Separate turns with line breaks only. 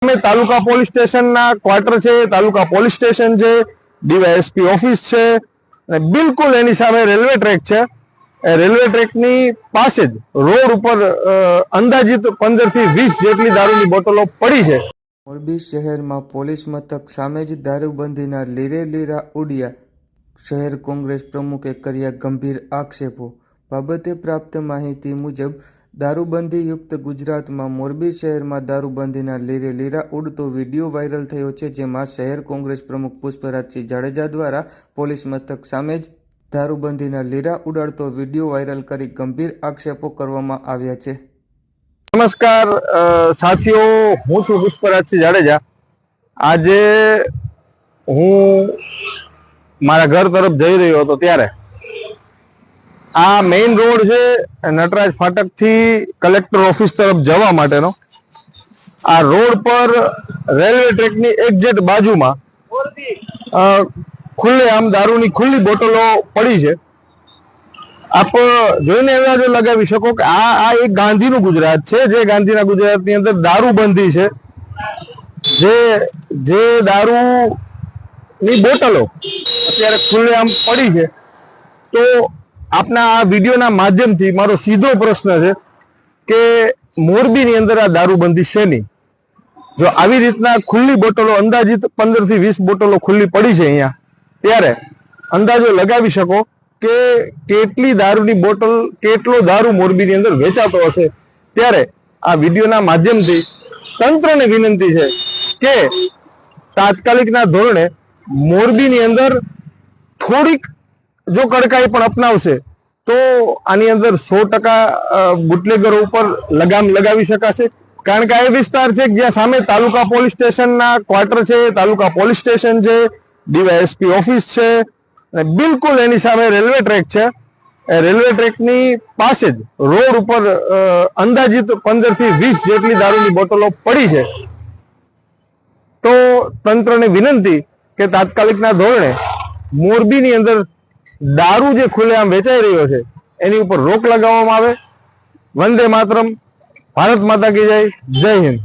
તાલુકા police સ્ટેશનના quarter છે, taluka police station છે, ડીવાયએસપી ઓફિસ છે બિલકુલ એની સામે રેલવે ટ્રેક છે. એ રેલવે ટ્રેકની પાસે જ રોડ ઉપર અંદાજિત પંદરથી વીસ જેટલી દારૂની બોટલો પડી છે.
મોરબી શહેરમાં પોલીસ મથક સામે જ દારૂબંધીના લીરે લીરા ઉડ્યા શહેર કોંગ્રેસ પ્રમુખે કર્યા ગંભીર આક્ષેપો. બાબતે પ્રાપ્ત માહિતી મુજબ દારૂબંધીયુક્ત ગુજરાતમાં મોરબી શહેરમાં દારૂબંધીના લીરે લીરા ઉડતો વીડિયો વાયરલ થયો છે, જેમાં શહેર કોંગ્રેસ પ્રમુખ પુષ્પરાજસિંહ જાડેજા દ્વારા પોલીસ મથક સામે જ દારૂબંધીના લીરા ઉડાડતો વીડિયો વાયરલ કરી ગંભીર આક્ષેપો કરવામાં આવ્યા છે.
નમસ્કાર સાથીઓ, હું છું પુષ્પરાજસિંહ જાડેજા. આજે હું મારા ઘર તરફ જઈ રહ્યો હતો ત્યારે આ મેઇન રોડ છે નટરાજ ફાટકથી કલેક્ટર ઓફિસ તરફ જવા માટેનો. આ રોડ પર રેલવે ટ્રેકની એક્ઝેક્ટ બાજુમાં ખુલ્લે આમ દારૂની ખુલ્લી બોટલો પડી છે. આપ જોઈને અંદાજો લગાવી શકો કે આ આ એક ગાંધીનું ગુજરાત છે, જે ગાંધીના ગુજરાતની અંદર દારૂબંધી છે. જે જે દારૂની બોટલો અત્યારે ખુલ્લેઆમ પડી છે. તો આપના આ વિડીયોના માધ્યમથી મારો સીધો પ્રશ્ન છે કે મોરબીની અંદર આ દારૂબંધી નહીં? જો આવી રીતના ખુલ્લી બોટલો અંદાજિત પંદરથી વીસ બોટલો ખુલ્લી પડી છે અહીંયા, ત્યારે અંદાજો લગાવી શકો કે કેટલી દારૂની બોટલ, કેટલો દારૂ મોરબીની અંદર વેચાતો હશે? ત્યારે આ વિડીયોના માધ્યમથી તંત્રને વિનંતી છે કે તાત્કાલિકના ધોરણે મોરબીની અંદર થોડીક જો કડકાઈ પણ અપનાવશે, તો આની અંદર સો ટકા બુટલેગરો ઉપર લગામ લગાવી શકાશે. કારણ કે આ વિસ્તાર છે જ્યાં સામે તાલુકા પોલીસ સ્ટેશનના ક્વાર્ટર છે, તાલુકા પોલીસ સ્ટેશન છે, ડીવાયએસપી ઓફિસ છે, અને બિલકુલ એની સામે રેલવે ટ્રેક છે. એ રેલવે ટ્રેકની પાસે જ રોડ ઉપર અંદાજિત પંદરથી વીસ જેટલી દારૂની બોટલો પડી છે. તો તંત્રને વિનંતી કે તાત્કાલિકના ધોરણે મોરબીની અંદર દારૂ જે ખુલ્લેઆમ વેચાઈ રહ્યો છે, એની ઉપર રોક લગાવવામાં આવે. વંદે માતરમ. ભારત માતા કી જય. જય હિન્દ.